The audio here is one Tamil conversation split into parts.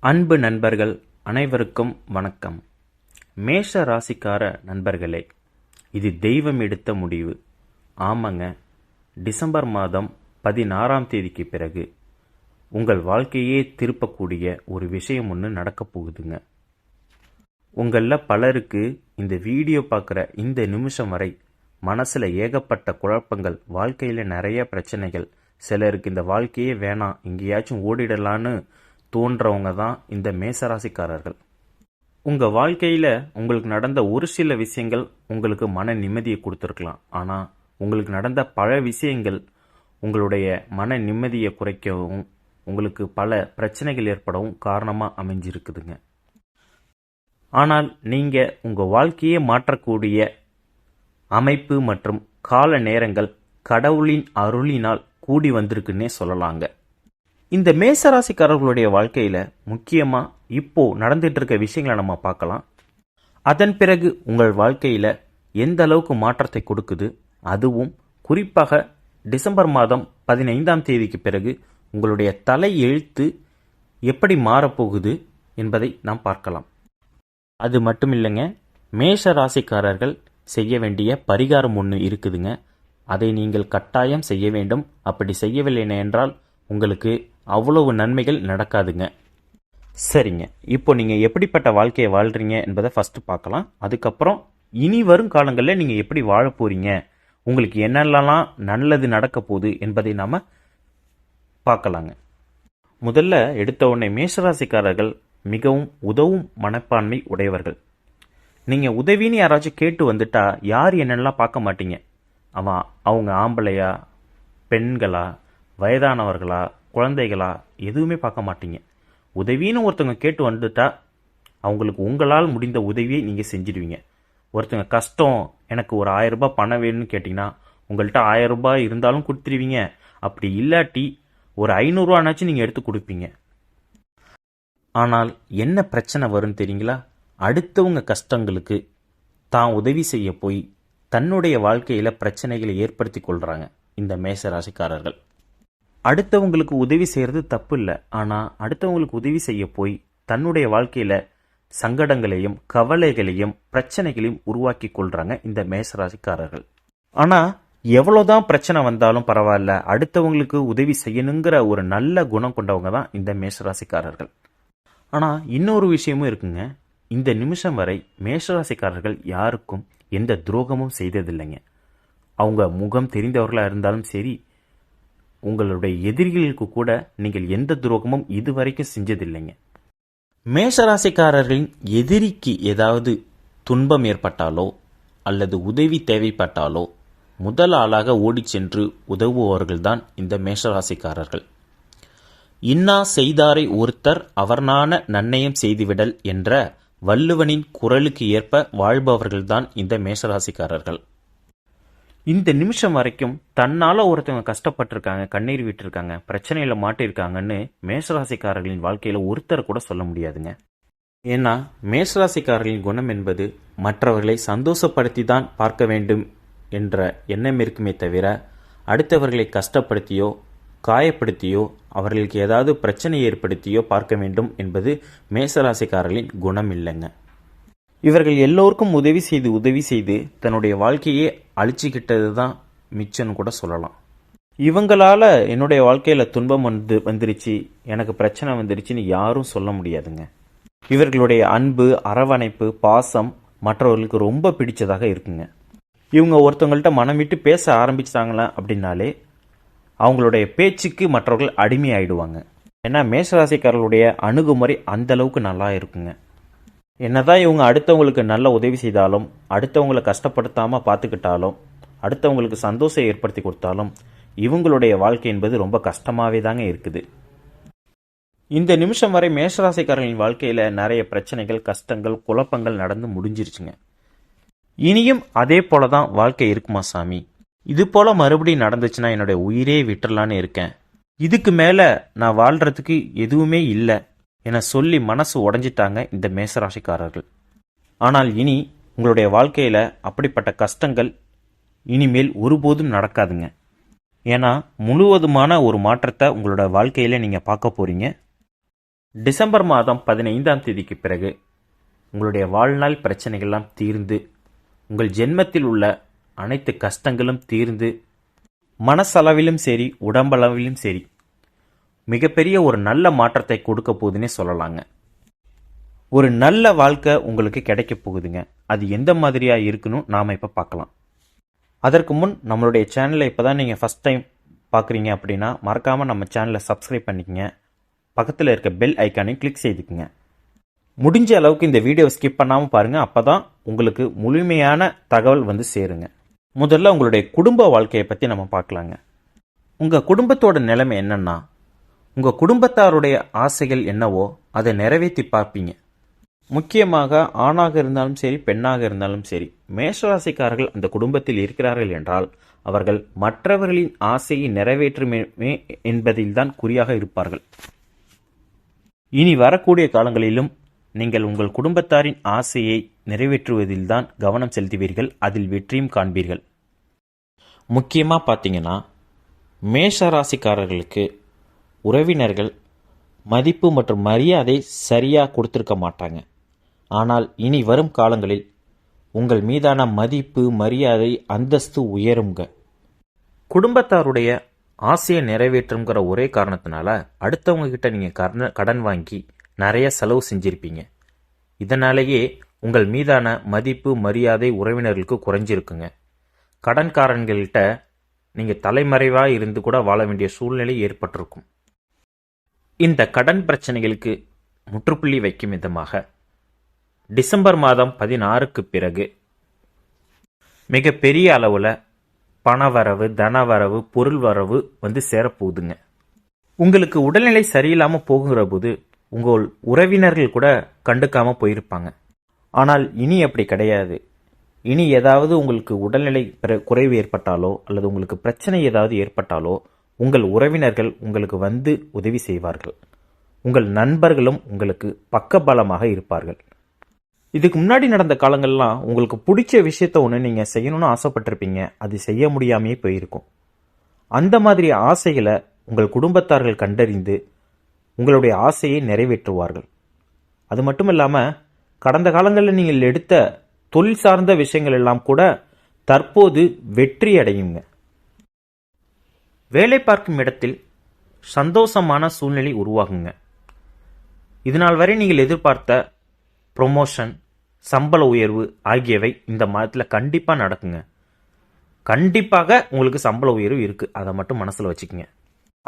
அன்பு நண்பர்கள் அனைவருக்கும் வணக்கம். மேஷ ராசிக்கார நண்பர்களே இது தெய்வம் எடுத்த முடிவு. ஆமாங்க டிசம்பர் மாதம் பதினாறாம் தேதிக்கு பிறகு உங்கள் வாழ்க்கையே திருப்பக்கூடிய ஒரு விஷயம் ஒன்று நடக்கப் போகுதுங்க. உங்களில் பலருக்கு இந்த வீடியோ பார்க்குற இந்த நிமிஷம் வரை மனசில் ஏகப்பட்ட குழப்பங்கள் வாழ்க்கையில் நிறைய பிரச்சனைகள். சிலருக்கு இந்த வாழ்க்கையே வேணாம் எங்கேயாச்சும் ஓடிடலான்னு தோன்றவங்க தான் இந்த மேசராசிக்காரர்கள். உங்கள் வாழ்க்கையில் உங்களுக்கு நடந்த ஒரு சில விஷயங்கள் உங்களுக்கு மன நிம்மதியை கொடுத்துருக்கலாம். ஆனால் உங்களுக்கு நடந்த பல விஷயங்கள் உங்களுடைய மன நிம்மதியை குறைக்கவும் உங்களுக்கு பல பிரச்சனைகள் ஏற்படவும் காரணமாக அமைஞ்சிருக்குதுங்க. ஆனால் நீங்கள் உங்கள் வாழ்க்கையே மாற்றக்கூடிய அமைப்பு மற்றும் கால நேரங்கள் கடவுளின் அருளினால் கூடி வந்திருக்குன்னே சொல்லலாங்க. இந்த மேசராசிக்காரர்களுடைய வாழ்க்கையில் முக்கியமாக இப்போ நடந்துட்டு இருக்க விஷயங்களை நம்ம பார்க்கலாம். அதன் பிறகு உங்கள் வாழ்க்கையில் எந்த அளவுக்கு மாற்றத்தை கொடுக்குது? அதுவும் குறிப்பாக டிசம்பர் மாதம் பதினைந்தாம் தேதிக்கு பிறகு உங்களுடைய தலை எழுத்து எப்படி மாறப்போகுது என்பதை நாம் பார்க்கலாம். அது மட்டும் இல்லைங்க மேஷ ராசிக்காரர்கள் செய்ய வேண்டிய பரிகாரம் ஒன்று இருக்குதுங்க. அதை நீங்கள் கட்டாயம் செய்ய வேண்டும். அப்படி செய்யவில்லை என்றால் உங்களுக்கு அவ்வளவு நன்மைகள் நடக்காதுங்க. சரிங்க. இப்போ நீங்கள் எப்படிப்பட்ட வாழ்க்கையை வாழ்றீங்க என்பதை ஃபஸ்ட்டு பார்க்கலாம். அதுக்கப்புறம் இனி வரும் காலங்களில் நீங்கள் எப்படி வாழ போறீங்க? உங்களுக்கு என்னென்னலாம் நல்லது நடக்க போகுது என்பதை நாம் பார்க்கலாங்க. முதல்ல எடுத்த உடனே மேஷராசிக்காரர்கள் மிகவும் உதவும் மனப்பான்மை உடையவர்கள். நீங்கள் உதவின்னு யாராச்சும் கேட்டு வந்துட்டா யார் என்னென்னலாம் பார்க்க மாட்டீங்க? அவன் அவங்க ஆம்பளையா பெண்களா வயதானவர்களா குழந்தைகளா எதுவுமே பார்க்க மாட்டீங்க. உதவின்னு ஒருத்தவங்க கேட்டு வந்துட்டா அவங்களுக்கு உங்களால் முடிந்த உதவியை நீங்கள் செஞ்சிடுவீங்க. ஒருத்தங்க கஷ்டம் எனக்கு ஒரு ஆயிரம் ரூபாய் பணம் வேணும்னு கேட்டிங்கன்னா உங்கள்கிட்ட ஆயிரம் ரூபாய் இருந்தாலும் கொடுத்துருவீங்க. அப்படி இல்லாட்டி ஒரு ஐநூறுரூவானாச்சும் நீங்கள் எடுத்து கொடுப்பீங்க. ஆனால் என்ன பிரச்சனை வரும் தெரியுங்களா? அடுத்தவங்க கஷ்டங்களுக்கு தான் உதவி செய்ய போய் தன்னுடைய வாழ்க்கையில் பிரச்சனைகளை ஏற்படுத்தி கொள்கிறாங்க இந்த மேச ராசிக்காரர்கள் அடுத்தவங்களுக்கு உதவி செய்கிறது தப்பு இல்லை. ஆனால் அடுத்தவங்களுக்கு உதவி செய்ய போய் தன்னுடைய வாழ்க்கையில் சங்கடங்களையும் கவலைகளையும் பிரச்சனைகளையும் உருவாக்கி கொள்கிறாங்க இந்த மேசராசிக்காரர்கள். ஆனால் எவ்வளோதான் பிரச்சனை வந்தாலும் பரவாயில்ல அடுத்தவங்களுக்கு உதவி செய்யணுங்கிற ஒரு நல்ல குணம் கொண்டவங்க தான் இந்த மேசராசிக்காரர்கள். ஆனால் இன்னொரு விஷயமும் இருக்குங்க. இந்த நிமிஷம் வரை மேஷராசிக்காரர்கள் யாருக்கும் எந்த துரோகமும் செய்ததில்லைங்க. அவங்க முகம் தெரிந்தவர்களாக இருந்தாலும் சரி உங்களுடைய எதிரிகளுக்கு கூட நீங்கள் எந்த துரோகமும் இதுவரைக்கும் செஞ்சதில்லைங்க. மேஷராசிக்காரர்களின் எதிரிக்கு ஏதாவது துன்பம் ஏற்பட்டாலோ அல்லது உதவி தேவைப்பட்டாலோ முதல் ஆளாக ஓடிச் சென்று உதவுபவர்கள்தான் இந்த மேஷராசிக்காரர்கள். இன்னா செய்தாரை ஒருத்தர் அவர்னான நன்னயம் செய்துவிடல் என்ற வள்ளுவனின் குரலுக்கு ஏற்ப வாழ்பவர்கள்தான் இந்த மேஷராசிக்காரர்கள். இந்த நிமிஷம் வரைக்கும் தன்னால ஒருத்தவங்க கஷ்டப்பட்டிருக்காங்க கண்ணீர் விட்டுருக்காங்க பிரச்சனையில மாட்டிருக்காங்கன்னு மேஷராசிக்காரர்களின் வாழ்க்கையில ஒருத்தர் கூட சொல்ல முடியாதுங்க. ஏன்னா மேஷராசிக்காரர்களின் குணம் என்பது மற்றவர்களை சந்தோஷப்படுத்தி தான் பார்க்க வேண்டும் என்ற எண்ணம் இருக்குமே தவிர அடுத்தவர்களை கஷ்டப்படுத்தியோ காயப்படுத்தியோ அவர்களுக்கு ஏதாவது பிரச்சனை ஏற்படுத்தியோ பார்க்க வேண்டும் என்பது மேசராசிக்காரர்களின் குணம் இல்லைங்க இவர்கள் எல்லோருக்கும் உதவி செய்து உதவி செய்து தன்னுடைய வாழ்க்கையே அழிச்சுக்கிட்டது தான் மிச்சம்னு கூட சொல்லலாம். இவங்களால் என்னுடைய வாழ்க்கையில் துன்பம் வந்து வந்துருச்சு எனக்கு பிரச்சனை வந்துருச்சுன்னு யாரும் சொல்ல முடியாதுங்க. இவர்களுடைய அன்பு அரவணைப்பு பாசம் மற்றவர்களுக்கு ரொம்ப பிடிச்சதாக இருக்குங்க. இவங்க ஒருத்தவங்கள்ட்ட மனம் விட்டு பேச ஆரம்பிச்சிட்டாங்களே அப்படின்னாலே அவங்களுடைய பேச்சுக்கு மற்றவர்கள் அடிமையாயிடுவாங்க. ஏன்னா மேஷராசிக்காரர்களுடைய அணுகுமுறை அந்த அளவுக்கு நல்லா இருக்குங்க. என்னதான் இவங்க அடுத்தவங்களுக்கு நல்ல உதவி செய்தாலும் அடுத்தவங்களை கஷ்டப்படுத்தாமல் பார்த்துக்கிட்டாலும் அடுத்தவங்களுக்கு சந்தோஷம் ஏற்படுத்தி கொடுத்தாலும் இவங்களுடைய வாழ்க்கை என்பது ரொம்ப கஷ்டமாகவே தாங்க இருக்குது. இந்த நிமிஷம் வரை மேஷராசிக்காரர்களின் வாழ்க்கையில் நிறைய பிரச்சனைகள் கஷ்டங்கள் குழப்பங்கள் நடந்து முடிஞ்சிருச்சுங்க. இனியும் அதே போல தான் வாழ்க்கை இருக்குமா சாமி? இது போல மறுபடியும் நடந்துச்சுன்னா என்னுடைய உயிரே விட்டுறலான்னு இருக்கேன். இதுக்கு மேல நான் வாழ்றதுக்கு எதுவுமே இல்லை என சொல்லி மனசு உடஞ்சிட்டாங்க இந்த மேசராசிக்காரர்கள். ஆனால் இனி உங்களுடைய வாழ்க்கையில் அப்படிப்பட்ட கஷ்டங்கள் இனிமேல் ஒருபோதும் நடக்காதுங்க. ஏன்னா முழுவதுமான ஒரு மாற்றத்தை உங்களோட வாழ்க்கையில் நீங்கள் பார்க்க போகிறீங்க டிசம்பர் மாதம் பதினைந்தாம் தேதிக்கு பிறகு உங்களுடைய வாழ்நாள் பிரச்சனைகள்லாம் தீர்ந்து உங்கள் ஜென்மத்தில் உள்ள அனைத்து கஷ்டங்களும் தீர்ந்து மனசளவிலும் சரி உடம்பளவிலும் சரி மிகப்பெரிய ஒரு நல்ல மாற்றத்தை கொடுக்க போகுதுன்னே சொல்லலாங்க. ஒரு நல்ல வாழ்க்கை உங்களுக்கு கிடைக்க போகுதுங்க. அது எந்த மாதிரியாக இருக்குன்னு நாம் இப்போ பார்க்கலாம். அதற்கு முன் நம்மளுடைய சேனலை இப்போ தான் நீங்கள் ஃபஸ்ட் டைம் பார்க்குறீங்க அப்படின்னா மறக்காமல் நம்ம சேனலை சப்ஸ்கிரைப் பண்ணிக்கங்க. பக்கத்தில் இருக்க பெல் ஐக்கானையும் கிளிக் செய்துக்குங்க. முடிஞ்ச அளவுக்கு இந்த வீடியோ ஸ்கிப் பண்ணாமல் பாருங்கள் அப்போ தான் உங்களுக்கு முழுமையான தகவல் வந்து சேருங்க. முதல்ல உங்களுடைய குடும்ப வாழ்க்கையை பற்றி நம்ம பார்க்கலாங்க. உங்கள் குடும்பத்தோட நிலைமை என்னன்னா உங்கள் குடும்பத்தாருடைய ஆசைகள் என்னவோ அதை நிறைவேற்றி பார்ப்பீங்க. முக்கியமாக ஆணாக இருந்தாலும் சரி பெண்ணாக இருந்தாலும் சரி மேஷராசிக்காரர்கள் அந்த குடும்பத்தில் இருக்கிறார்கள் என்றால் அவர்கள் மற்றவர்களின் ஆசையை நிறைவேற்றுமே என்பதில்தான் குறியாக இருப்பார்கள். இனி வரக்கூடிய காலங்களிலும் நீங்கள் உங்கள் குடும்பத்தாரின் ஆசையை நிறைவேற்றுவதில்தான் கவனம் செலுத்துவீர்கள் அதில் வெற்றியும் காண்பீர்கள். முக்கியமாக பார்த்தீங்கன்னா மேஷ ராசிக்காரர்களுக்கு உறவினர்கள் மதிப்பு மற்றும் மரியாதை சரியாக கொடுத்துருக்க மாட்டாங்க. ஆனால் இனி வரும் காலங்களில் உங்கள் மீதான மதிப்பு மரியாதை அந்தஸ்து உயருங்க. குடும்பத்தாருடைய ஆசையை நிறைவேற்றுங்கிற ஒரே காரணத்தினால அடுத்தவங்க கிட்ட நீங்கள் கடன் கடன் வாங்கி நிறைய செலவு செஞ்சுருப்பீங்க. இதனாலேயே உங்கள் மீதான மதிப்பு மரியாதை உறவினர்களுக்கு குறைஞ்சிருக்குங்க. கடன்காரன்கள்கிட்ட நீங்கள் தலைமறைவாக இருந்து கூட வாழ வேண்டிய சூழ்நிலை ஏற்பட்டிருக்கும். இந்த கடன் பிரச்சனைகளுக்கு முற்றுப்புள்ளி வைக்கும் விதமாக டிசம்பர் மாதம் பதினாறுக்கு பிறகு மிக பெரிய அளவில் பணவரவு தனவரவு பொருள் வரவு வந்து சேரப்போகுதுங்க. உங்களுக்கு உடல்நிலை சரியில்லாமல் போகுங்கிற போது உங்கள் உறவினர்கள் கூட கண்டுக்காமல் போயிருப்பாங்க. ஆனால் இனி அப்படி கிடையாது. இனி ஏதாவது உங்களுக்கு உடல்நிலை பிற- குறைவு ஏற்பட்டாலோ அல்லது உங்களுக்கு பிரச்சனை ஏதாவது ஏற்பட்டாலோ உங்கள் உறவினர்கள் உங்களுக்கு வந்து உதவி செய்வார்கள். உங்கள் நண்பர்களும் உங்களுக்கு பக்கபலமாக இருப்பார்கள். இதுக்கு முன்னாடி நடந்த காலங்கள்லாம் உங்களுக்கு பிடிச்ச விஷயத்த ஒன்று நீங்கள் செய்யணும்னு ஆசைப்பட்டிருப்பீங்க. அது செய்ய முடியாமையே போயிருக்கும். அந்த மாதிரி ஆசைகளை உங்கள் குடும்பத்தார்கள் கண்டறிந்து உங்களுடைய ஆசையை நிறைவேற்றுவார்கள். அது மட்டும் இல்லாமல் கடந்த காலங்களில் நீங்கள் எடுத்த தொழில் சார்ந்த விஷயங்கள் எல்லாம் கூட தற்போது வெற்றி அடையுங்க வேலை பார்க்கும் இடத்தில் சந்தோஷமான சூழ்நிலை உருவாகுங்க. இதனால் வரை நீங்கள் எதிர்பார்த்த ப்ரொமோஷன் சம்பள உயர்வு ஆகியவை இந்த மாதத்தில் கண்டிப்பாக நடக்குங்க. கண்டிப்பாக உங்களுக்கு சம்பள உயர்வு இருக்குது அதை மட்டும் மனசில் வச்சுக்கோங்க.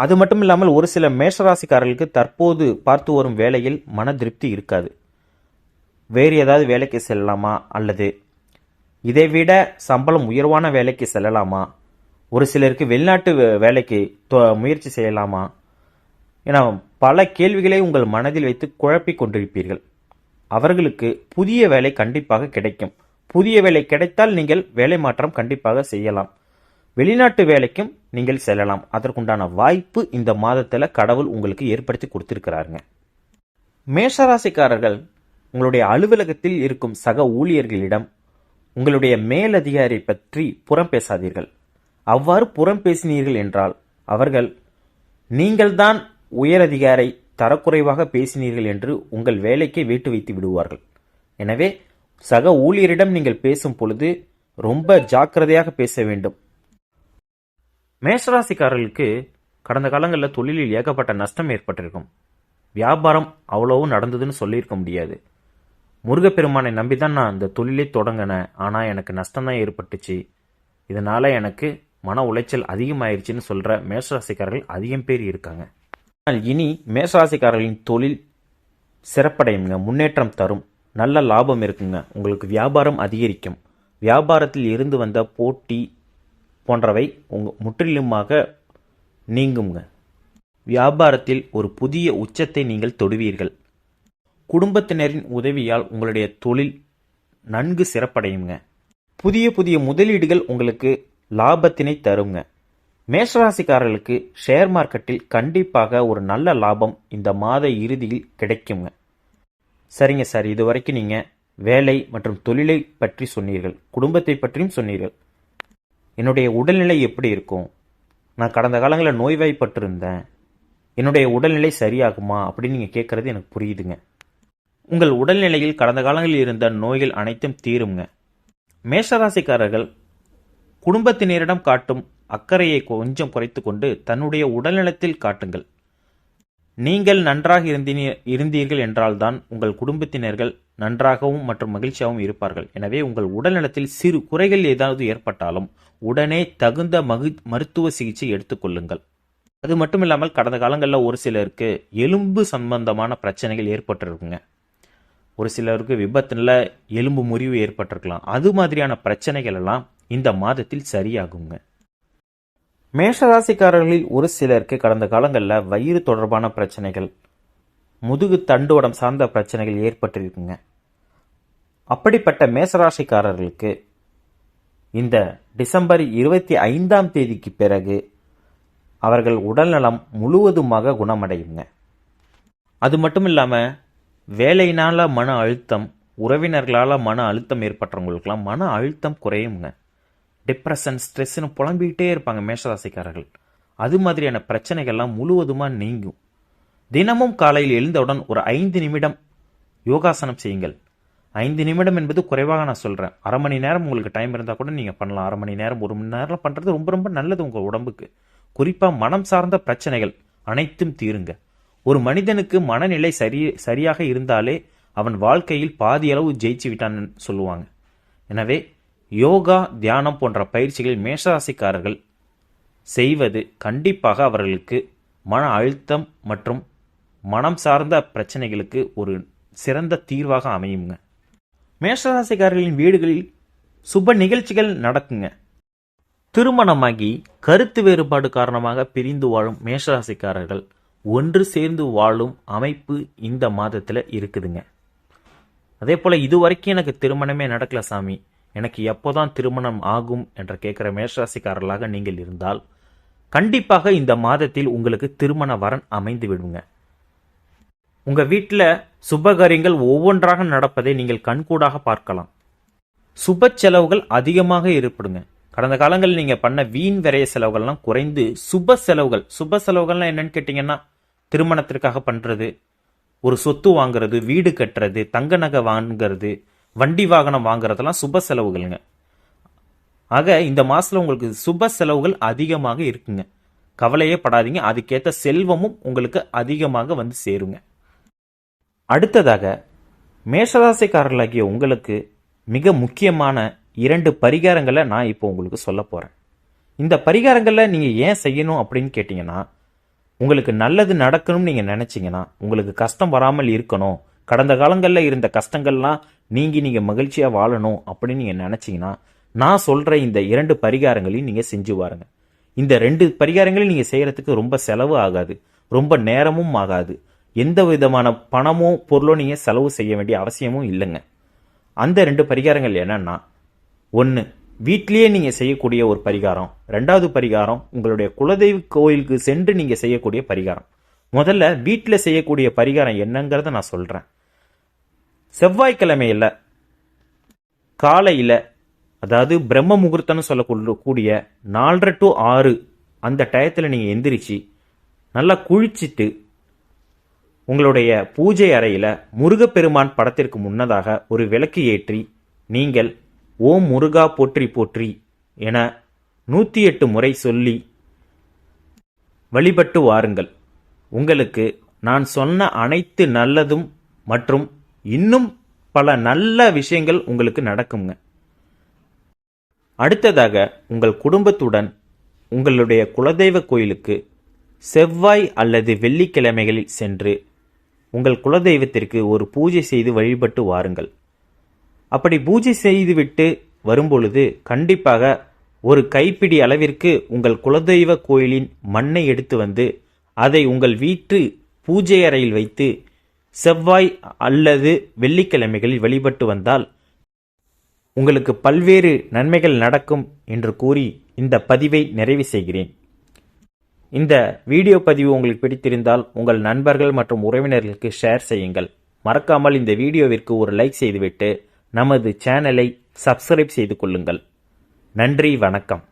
அது மட்டும் இல்லாமல் ஒரு சில மேஷராசிக்காரர்களுக்கு தற்போது பார்த்து வரும் வேலையில் மன திருப்தி இருக்காது. வேறு ஏதாவது வேலைக்கு செல்லலாமா? அல்லது இதை விட சம்பளம் உயர்வான வேலைக்கு செல்லலாமா? ஒரு சிலருக்கு வெளிநாட்டு வே- வேலைக்கு தொ- முயற்சி செய்யலாமா? என பல கேள்விகளை உங்கள் மனதில் வைத்து குழப்பிக் கொண்டிருப்பீர்கள். அவர்களுக்கு புதிய வேலை கண்டிப்பாக கிடைக்கும். புதிய வேலை கிடைத்தால் நீங்கள் வேலை மாற்றம் கண்டிப்பாக செய்யலாம். வெளிநாட்டு வேலைக்கும் நீங்கள் செல்லலாம். அதற்குண்டான வாய்ப்பு இந்த மாதத்தில் கடவுள் உங்களுக்கு ஏற்படுத்தி கொடுத்திருக்கிறாருங்க. மேஷராசிக்காரர்கள் உங்களுடைய அலுவலகத்தில் இருக்கும் சக ஊழியர்களிடம் உங்களுடைய மேலதிகாரி பற்றி புறம் பேசாதீர்கள். அவ்வாறு புறம் பேசினீர்கள் என்றால் அவர்கள் நீங்கள்தான் உயரதிகாரை தரக்குறைவாக பேசினீர்கள் என்று உங்கள் வேலைக்கே வீட்டு வைத்து விடுவார்கள். எனவே சக ஊழியரிடம் நீங்கள் பேசும் பொழுது ரொம்ப ஜாக்கிரதையாக பேச வேண்டும். மேஷராசிக்காரர்களுக்கு கடந்த காலங்களில் தொழிலில் ஏகப்பட்ட நஷ்டம் ஏற்பட்டிருக்கும். வியாபாரம் அவ்வளவும் நடந்ததுன்னு சொல்லியிருக்க முடியாது. முருகப்பெருமானை நம்பி தான் நான் அந்த தொழிலே தொடங்கினேன். ஆனால் எனக்கு நஷ்டம்தான் ஏற்பட்டுச்சு. இதனால் எனக்கு மன உளைச்சல் அதிகமாயிருச்சுன்னு சொல்கிற மேஷராசிக்காரர்கள் அதிகம் பேர் இருக்காங்க. ஆனால் இனி மேஷராசிக்காரர்களின் தொழில் சிறப்படையுங்க முன்னேற்றம் தரும். நல்ல லாபம் இருக்குங்க. உங்களுக்கு வியாபாரம் அதிகரிக்கும். வியாபாரத்தில் இருந்து வந்த போட்டி போன்றவை உங்க முற்றிலுமாக நீங்குங்க. வியாபாரத்தில் ஒரு புதிய உச்சத்தை நீங்கள் தொடுவீர்கள். குடும்பத்தினரின் உதவியால் உங்களுடைய தொழில் நன்கு சிறப்படையுங்க. புதிய புதிய முதலீடுகள் உங்களுக்கு லாபத்தினை தருங்க. மேஷராசிக்காரர்களுக்கு ஷேர் மார்க்கெட்டில் கண்டிப்பாக ஒரு நல்ல லாபம் இந்த மாத இறுதியில் கிடைக்குங்க. சரிங்க சார் இது வரைக்கும் நீங்கள் வேலை மற்றும் தொழிலை பற்றி சொன்னீர்கள். குடும்பத்தை பற்றியும் சொன்னீர்கள். என்னுடைய உடல்நிலை எப்படி இருக்கும்? நான் கடந்த காலங்களில் நோய்வாய்ப்பட்டிருந்தேன். என்னுடைய உடல்நிலை சரியாகுமா அப்படின்னு நீங்கள் கேட்குறது எனக்கு புரியுதுங்க. உங்கள் உடல்நிலையில் கடந்த காலங்களில் இருந்த நோய்கள் அனைத்தும் தீருங்க மேஷராசிக்காரர்கள் குடும்பத்தினரிடம் காட்டும் அக்கறையை கொஞ்சம் குறைத்து கொண்டு தன்னுடைய உடல்நலத்தில் காட்டுங்கள். நீங்கள் நன்றாக இருந்தீ- இருந்தீர்கள் என்றால்தான் உங்கள் குடும்பத்தினர்கள் நன்றாகவும் மற்றும் மகிழ்ச்சியாகவும் இருப்பார்கள். எனவே உங்கள் உடல்நலத்தில் சிறு குறைகள் ஏதாவது ஏற்பட்டாலும் உடனே தகுந்த மகு மருத்துவ சிகிச்சை எடுத்துக்கொள்ளுங்கள் அது மட்டும் இல்லாமல் கடந்த காலங்களில் ஒரு சிலருக்கு எலும்பு சம்பந்தமான பிரச்சனைகள் ஏற்பட்டிருக்குங்க. ஒரு சிலருக்கு விபத்தில் எலும்பு முறிவு ஏற்பட்டிருக்கலாம். அது மாதிரியான பிரச்சனைகள் எல்லாம் இந்த மாதத்தில் சரியாகுங்க. மேஷராசிக்காரர்களில் ஒரு சிலருக்கு கடந்த காலங்களில் வயிறு தொடர்பான பிரச்சனைகள் முதுகு தண்டுவடம் சார்ந்த பிரச்சனைகள் ஏற்பட்டிருக்குங்க. அப்படிப்பட்ட மேசராசிக்காரர்களுக்கு இந்த டிசம்பர் இருபத்தி ஐந்தாம் தேதிக்கு பிறகு அவர்கள் உடல்நலம் முழுவதுமாக குணமடையுங்க. அது மட்டும் இல்லாமல் வேலையினால் மன அழுத்தம் உறவினர்களால் மன அழுத்தம் ஏற்பட்டவங்களுக்கெல்லாம் மன அழுத்தம் குறையுங்க. டிப்ரெஷன் ஸ்ட்ரெஸ்ன்னு புலம்பிக்கிட்டே இருப்பாங்க மேஷராசிக்காரர்கள். அது மாதிரியான பிரச்சனைகள்லாம் முழுவதுமாக நீங்கும். தினமும் காலையில் எழுந்தவுடன் ஒரு ஐந்து நிமிடம் யோகாசனம் செய்யுங்கள். ஐந்து நிமிடம் என்பது குறைவாக நான் சொல்கிறேன் அரை மணி நேரம் உங்களுக்கு டைம் இருந்தால் கூட நீங்கள் பண்ணலாம். அரை மணி நேரம் ஒரு மணி நேரம் பண்ணுறது ரொம்ப ரொம்ப நல்லது உங்கள் உடம்புக்கு. குறிப்பாக மனம் சார்ந்த பிரச்சனைகள் அனைத்தும் தீருங்க. ஒரு மனிதனுக்கு மனநிலை சரி சரியாக இருந்தாலே அவன் வாழ்க்கையில் பாதியளவு ஜெயிச்சு விட்டான்னு சொல்லுவாங்க. எனவே யோகா தியானம் போன்ற பயிற்சிகளில் மேஷராசிக்காரர்கள் செய்வது கண்டிப்பாக அவர்களுக்கு மன அழுத்தம் மற்றும் மனம் சார்ந்த பிரச்சனைகளுக்கு ஒரு சிறந்த தீர்வாக அமையுங்க. மேஷராசிக்காரர்களின் வீடுகளில் சுப நிகழ்ச்சிகள் நடக்குங்க. திருமணமாகி கருத்து வேறுபாடு காரணமாக பிரிந்து வாழும் மேஷராசிக்காரர்கள் ஒன்று சேர்ந்து வாழும் அமைப்பு இந்த மாதத்தில் இருக்குதுங்க. அதே போல் இதுவரைக்கும் எனக்கு திருமணமே நடக்கல சாமி. எனக்கு எப்போதான் திருமணம் ஆகும் என்ற கேட்குற மேஷராசிக்காரர்களாக நீங்கள் இருந்தால் கண்டிப்பாக இந்த மாதத்தில் உங்களுக்கு திருமண வரன் அமைந்து விடுங்க. உங்கள் வீட்டில் சுபகாரியங்கள் ஒவ்வொன்றாக நடப்பதை நீங்கள் கண்கூடாக பார்க்கலாம். சுப செலவுகள் அதிகமாக ஏற்படுங்க. கடந்த காலங்களில் நீங்கள் பண்ண வீண் விரைய செலவுகள்லாம் குறைந்து சுப செலவுகள் சுப செலவுகள்லாம் என்னன்னு கேட்டிங்கன்னா திருமணத்திற்காக பண்ணுறது ஒரு சொத்து வாங்குறது வீடு கட்டுறது தங்க நகை வாங்குறது வண்டி வாகனம் வாங்குறதெல்லாம் சுப செலவுகள்ங்க. ஆக இந்த மாதத்தில் உங்களுக்கு சுப செலவுகள் அதிகமாக இருக்குங்க. கவலையே படாதீங்க. அதுக்கேற்ற செல்வமும் உங்களுக்கு அதிகமாக வந்து சேருங்க. அடுத்ததாக மேஷராசிக்காரர்களாகிய உங்களுக்கு மிக முக்கியமான இரண்டு பரிகாரங்களை நான் இப்போ உங்களுக்கு சொல்ல போகிறேன் இந்த பரிகாரங்களை நீங்கள் ஏன் செய்யணும் அப்படின்னு கேட்டிங்கன்னா உங்களுக்கு நல்லது நடக்கணும்னு நீங்கள் நினச்சிங்கன்னா உங்களுக்கு கஷ்டம் வராமல் இருக்கணும். கடந்த காலங்களில் இருந்த கஷ்டங்கள்லாம் நீங்கி நீங்கள் மகிழ்ச்சியாக வாழணும் அப்படின்னு நீங்கள் நினச்சிங்கன்னா நான் சொல்கிற இந்த இரண்டு பரிகாரங்களையும் நீங்கள் செஞ்சு பாருங்க இந்த ரெண்டு பரிகாரங்களையும் நீங்கள் செய்கிறதுக்கு ரொம்ப செலவு ஆகாது. ரொம்ப நேரமும் ஆகாது. எந்த விதமான பணமோ பொருளோ நீங்கள் செலவு செய்ய வேண்டிய அவசியமும் இல்லைங்க. அந்த ரெண்டு பரிகாரங்கள் என்னன்னா ஒன்று வீட்டிலேயே நீங்கள் செய்யக்கூடிய ஒரு பரிகாரம். ரெண்டாவது பரிகாரம் உங்களுடைய குலதெய்வ கோயிலுக்கு சென்று நீங்கள் செய்யக்கூடிய பரிகாரம். முதல்ல வீட்டில் செய்யக்கூடிய பரிகாரம் என்னங்கிறத நான் சொல்கிறேன் செவ்வாய்க்கிழமையில் காலையில் அதாவது பிரம்ம முகூர்த்தம்னு சொல்லக்கூடிய நாலரை டு ஆறு அந்த டயத்தில் நீங்கள் எந்திரிச்சு நல்லா குளிச்சுட்டு உங்களுடைய பூஜை அறையில் முருகப்பெருமான் படத்திற்கு முன்னதாக ஒரு விளக்கு ஏற்றி நீங்கள் ஓம் முருகா போற்றி போற்றி என நூற்றி எட்டு முறை சொல்லி வழிபட்டு வாருங்கள். உங்களுக்கு நான் சொன்ன அனைத்து நல்லதும் மற்றும் இன்னும் பல நல்ல விஷயங்கள் உங்களுக்கு நடக்குங்க அடுத்ததாக உங்கள் குடும்பத்துடன் உங்களுடைய குலதெய்வ கோயிலுக்கு செவ்வாய் அல்லது வெள்ளிக்கிழமைகளில் சென்று உங்கள் குலதெய்வத்திற்கு ஒரு பூஜை செய்து வழிபட்டு வாருங்கள். அப்படி பூஜை செய்துவிட்டு வரும்பொழுது கண்டிப்பாக ஒரு கைப்பிடி அளவிற்கு உங்கள் குலதெய்வ கோயிலின் மண்ணை எடுத்து வந்து அதை உங்கள் வீட்டு பூஜை அறையில் வைத்து செவ்வாய் அல்லது வெள்ளிக்கிழமைகளில் வழிபட்டு வந்தால் உங்களுக்கு பல்வேறு நன்மைகள் நடக்கும் என்று கூறி இந்த பதிவை நிறைவு செய்கிறேன். இந்த வீடியோ பதிவு உங்களுக்கு பிடித்திருந்தால் உங்கள் நண்பர்கள் மற்றும் உறவினர்களுக்கு ஷேர் செய்யுங்கள். மறக்காமல் இந்த வீடியோவிற்கு ஒரு லைக் செய்துவிட்டு நமது சேனலை சப்ஸ்கிரைப் செய்து கொள்ளுங்கள். நன்றி வணக்கம்.